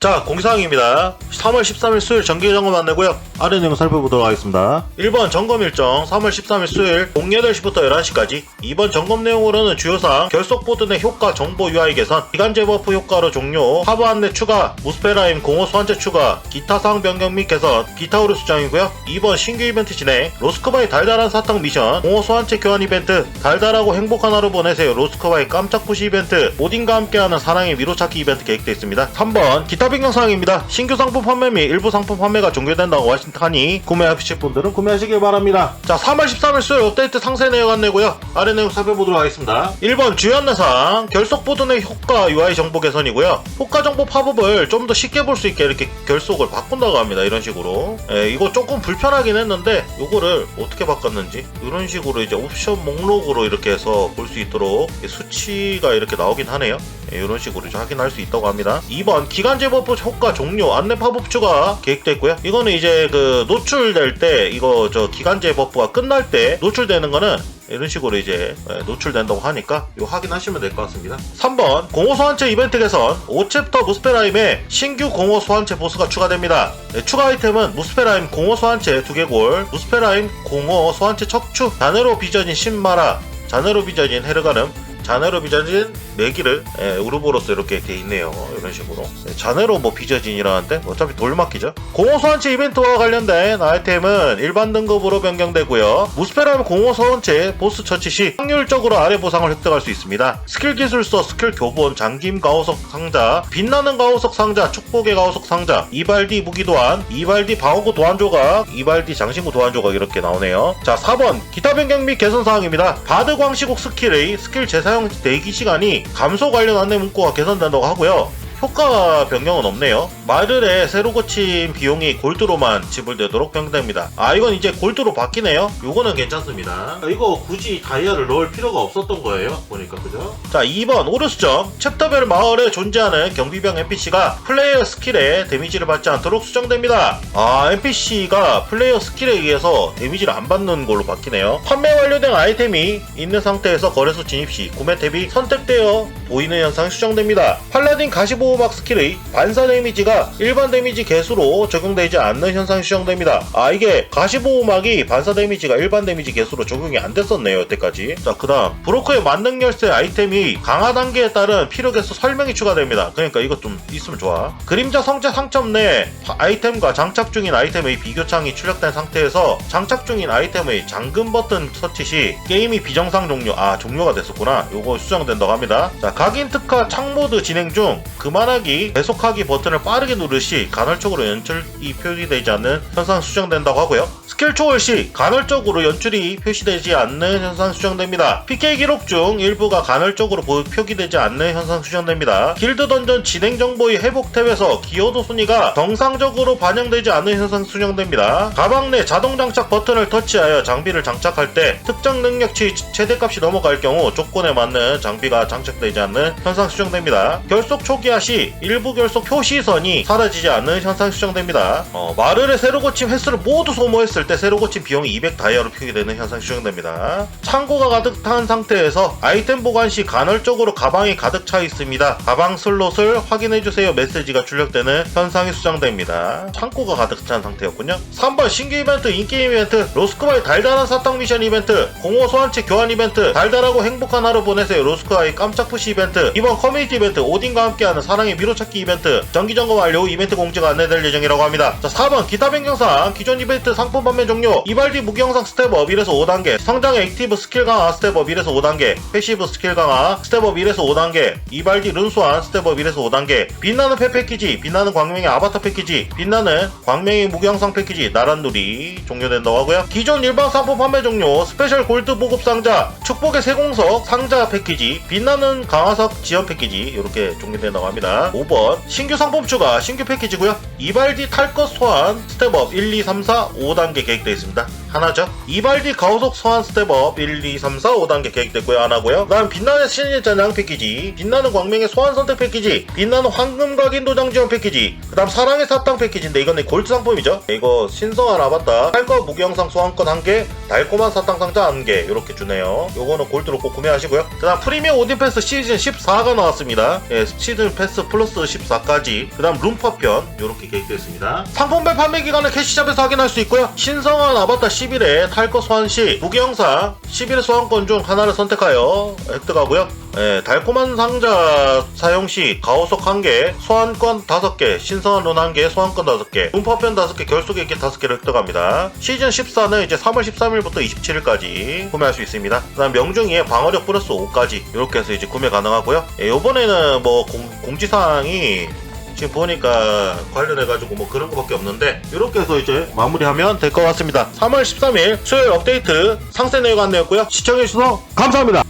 자, 공지사항입니다. 3월 13일 수요일 정기 점검 안내고요. 아래 내용 살펴보도록 하겠습니다. 1번 점검 일정 3월 13일 수요일 오후 8시부터 11시까지 2번 점검 내용으로는 주요사항 결속보드 내 효과 정보 UI 개선 기간제 버프 효과로 종료 하부 안내 추가 무스페라임 공호 소환제 추가 기타 사항 변경 및 개선 기타우르 수정이고요. 2번 신규 이벤트 진행 로스크바의 달달한 사탕 미션 공호 소환체 교환 이벤트 달달하고 행복한 하루 보내세요 로스크바의 깜짝 푸시 이벤트 오딘과 함께하는 사랑의 미로찾기 이벤트 계획되어 있습니다. 3번 기타 변경 사항입니다. 신규 상품 판매 및 일부 상품 판매가 종료된다고 하시니 구매하실 분들은 구매하시길 바랍니다. 자 3월 13일 수요일 업데이트 상세 내용 안내고요. 아래 내용 살펴보도록 하겠습니다. 1번 주요 안내사항 결속 보드 내 효과 UI 정보 개선이고요. 효과 정보 팝업을 좀 더 쉽게 볼 수 있게 이렇게 결속을 바꾼다고 합니다. 이런 식으로. 예, 이거 조금 불편하긴 했는데 이거를 어떻게 바꿨는지 이런 식으로 이제 옵션 목록으로 이렇게 해서 볼 수 있도록 수치가 이렇게 나오긴 하네요. 예, 이런 식으로 확인할 수 있다고 합니다. 2번 기간 제 버프 효과 종료 안내 팝업 추가 계획돼 있고요. 이거는 이제 그 노출될 때 이거 저 기간제 버프가 끝날 때 노출되는 거는 이런 식으로 이제 예, 노출된다고 하니까 이거 확인하시면 될 것 같습니다. 3번 공호 소환체 이벤트 개선 5챕터 무스페라임에 신규 공호 소환체 보스가 추가됩니다. 네, 추가 아이템은 무스페라임 공호 소환체 두개골, 무스페라임 공호 소환체 척추, 자네로 비전인 신마라, 자네로 비전인 헤르가름, 자네로 비전인 내기를 예, 우르보로스 이렇게 돼 있네요. 이런 식으로 예, 자네로 뭐 비전인이라는데 어차피 돌맞기죠. 공호 소환체 이벤트와 관련된 아이템은 일반 등급으로 변경되고요. 무스페라임 공호 소환체 보스 처치 시 확률적으로 아래 보상을 획득할 수 있습니다. 스킬 기술서, 스킬 교본, 장김 가오석 상자, 빛나는 가오석 상자, 축복의 가오석 상자, 이발디 무기 도안, 이발디 방어구 도안 조각, 이발디 장신구 도안 조각 이렇게 나오네요. 자 4번 기타 변경 및 개선 사항입니다. 바드 광시국 스킬의 스킬 재사용 대기 시간이 감소 관련 안내 문구가 개선된다고 하고요. 효과 변경은 없네요. 마를에 새로 고친 비용이 골드로만 지불되도록 변경됩니다. 아 이건 이제 골드로 바뀌네요. 요거는 괜찮습니다. 이거 굳이 다이아를 넣을 필요가 없었던 거예요. 보니까 그죠? 자 2번 오르수정 챕터별 마을에 존재하는 경비병 NPC가 플레이어 스킬에 데미지를 받지 않도록 수정됩니다. 아 NPC가 플레이어 스킬에 의해서 데미지를 안 받는 걸로 바뀌네요. 판매 완료된 아이템이 있는 상태에서 거래소 진입 시 구매 탭이 선택되어 보이는 현상이 수정됩니다. 팔라딘 가시 보호막 스킬의 반사 데미지가 일반 데미지 개수로 적용되지 않는 현상이 수정됩니다. 아 이게 가시 보호막이 반사 데미지가 일반 데미지 개수로 적용이 안 됐었네요 여태까지. 자 그 다음 브로커의 만능 열쇠 아이템이 강화 단계에 따른 필요 개수 설명이 추가됩니다. 그러니까 이거 좀 있으면 좋아. 그림자 성체 상점 내 아이템과 장착 중인 아이템의 비교창이 출력된 상태에서 장착 중인 아이템의 잠금 버튼 터치 시 게임이 비정상 종료 아 종료가 됐었구나. 요거 수정된다고 합니다. 자 각인 특화 창 모드 진행 중 그만하기 계속하기 버튼을 빠르게 누르시 간헐적으로 연출이 표기되지 않는 현상 수정된다고 하고요. 스킬 초월 시 간헐적으로 연출이 표시되지 않는 현상 수정됩니다. PK 기록 중 일부가 간헐적으로 보- 표기되지 않는 현상 수정됩니다. 길드 던전 진행 정보의 회복 탭에서 기여도 순위가 정상적으로 반영되지 않는 현상 수정됩니다. 가방 내 자동 장착 버튼을 터치하여 장비를 장착할 때 특정 능력치 최대값이 넘어갈 경우 조건에 맞는 장비가 장착되지 않는 현상 수정됩니다. 결속 초기화 시 일부 결속 표시선이 사라지지 않는 현상 수정됩니다. 어, 마를의 새로 고침 횟수를 모두 소모했을 때 새로 고침 비용이 200 다이아로 표기되는 현상 수정됩니다. 창고가 가득 탄 상태에서 아이템 보관 시 간헐적으로 가방이 가득 차 있습니다. 가방 슬롯을 확인해 주세요 메시지가 출력되는 현상이 수정됩니다. 창고가 가득 찬 상태였군요. 3번 신규 이벤트 인기 이벤트 로스크바의 달달한 사탕 미션 이벤트 공호 소환체 교환 이벤트 달달하고 행복한 하루 보내세요 로스크바의 깜짝 푸시 이벤트 이번 커뮤니티 이벤트 오딘과 함께하는 사랑의 미로찾기 이벤트 정기 점검 완료 후 이벤트 공지가 안내될 예정이라고 합니다. 자 4번 기타 변경사항 기존 이벤트 상품 판매 종료 이발디 무기 영상 스텝업 1에서 5단계 성장의 액티브 스킬 강화 스텝업 1에서 5단계 패시브 스킬 강화 스텝업 1에서 5단계 이발디 룬소환 스텝업 1에서 5단계 빛나는 패 패키지 빛나는 광명의 아바타 패키지 빛나는 광명의 무기 영상 패키지 나란누리 종료된다고 하고요 기존 일반 상품 판매 종료 스페셜 골드 보급 상자 축복의 세공석 상자 패키지 빛나는 강화 석 지원 패키지 이렇게 종료된다고 합니다. 5번 신규 상품 추가 신규 패키지고요. 이발디 탈것 소환 스텝업 1, 2, 3, 4, 5단계 계획되어 있습니다 하나죠. 이발디 가오속 소환 스텝업 1, 2, 3, 4, 5단계 계획됐고요. 하나고요. 그다음 빛나는 신일 전장 패키지, 빛나는 광명의 소환 선택 패키지, 빛나는 황금 각인 도장 지원 패키지, 그 다음 사랑의 사탕 패키지인데 이거는 골드 상품이죠. 이거 신성한 아바타, 탈거 무기영상 소환권 1개, 달콤한 사탕 상자 1개 이렇게 주네요. 요거는 골드로 꼭 구매하시고요. 그 다음 프리미엄 오딘 패스 시즌 14가 나왔습니다. 예, 시즌 패스 플러스 14까지. 그 다음 룸파편 이렇게 계획되어 있습니다. 상품별 판매 기간을 캐시샵에서 확인할 수 있고요. 신성한 아바타 10일에 탈거 소환 시 무기영상 10일의 소환권 중 하나를 선택하여 획득하고요. 예, 달콤한 상자 사용 시 가오석 1개, 소환권 5개, 신성한 룬 1개, 소환권 5개, 룸파편 5개, 결속의 기 5개를 획득합니다. 시즌 14는 이제 3월 13일부터 27일까지 구매할 수 있습니다. 그 다음 명중이에 방어력 플러스 5까지 이렇게 해서 이제 구매 가능하고요. 예, 요번에는 뭐 공, 공지사항이 지금 보니까 관련해가지고 뭐 그런 거밖에 없는데 이렇게 해서 이제 마무리하면 될 것 같습니다. 3월 13일 수요일 업데이트 상세 내용 안내였고요. 시청해주셔서 감사합니다.